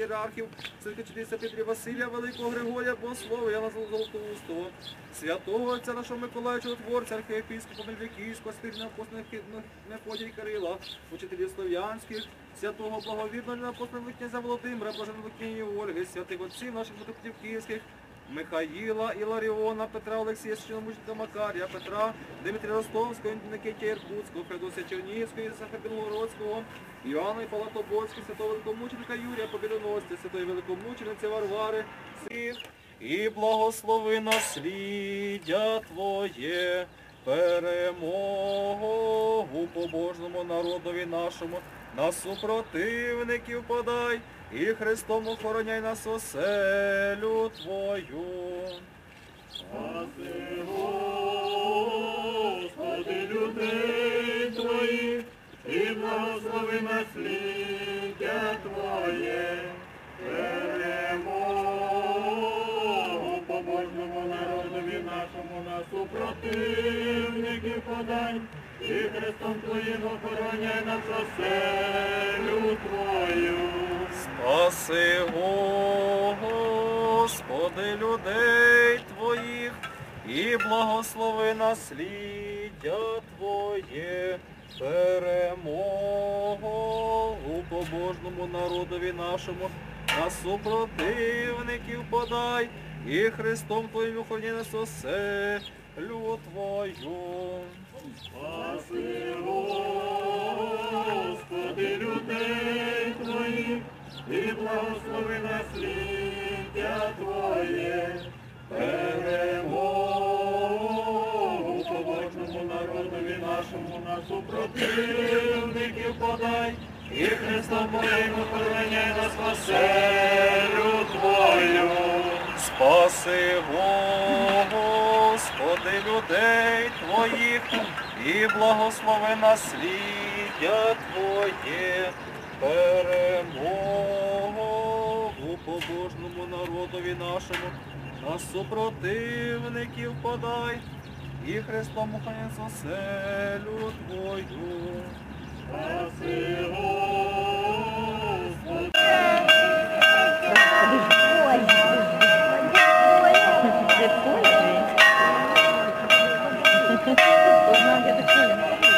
патріархів, святичитися Петрі Василія, Великого Григорія, Богослова, Яна Золотоустого, святого отця нашого Миколая Чудотворця, архієпископа Мельвикійського, стильного апостола Мефодія Кирила, учителів слов'янських, святого благовідного апостола князя Володимира, княгині Ольги, святих отців наших київських, Михаїла, Іларіона, Петра Олексія, Священомученика Макарія, Петра, Дмитрія Ростовського, Никитія Іркутського, Федосія Чернігівського, Ісака Білогородського, Іоанна Палатобольського, святого великомученика Юрія Побідоносця, святої великомучениці Варвари, всіх, і благослови насліддя Твоє, перемогу побожному народові нашому, на супротивників подай, і Христом охороняй нас оселю Твою. Спаси, Господи, людей Твоїх, і благослови насліддя Твоє, перемогу побожному народові нашому на подай, і Христом Твоїм охороняй нас оселю Твою. Спаси, Господи, людей Твоїх, і благослови насліддя Твоє, перемогу побожному народові нашому, на супротивників подай, і Христом Твоїм охороняй нас оселю Твою. Благослови насліддя Твоє, перемогу побожному народові нашому на супротивників подай, і Христом Твоїм охороняй нас оселю Твою. Спаси, Господи, людей Твоїх, і благослови насліддя Твоє, перемогу непобожному народові нашому, на супротивників подай і Христом Ханець оселю Твою. Одна я так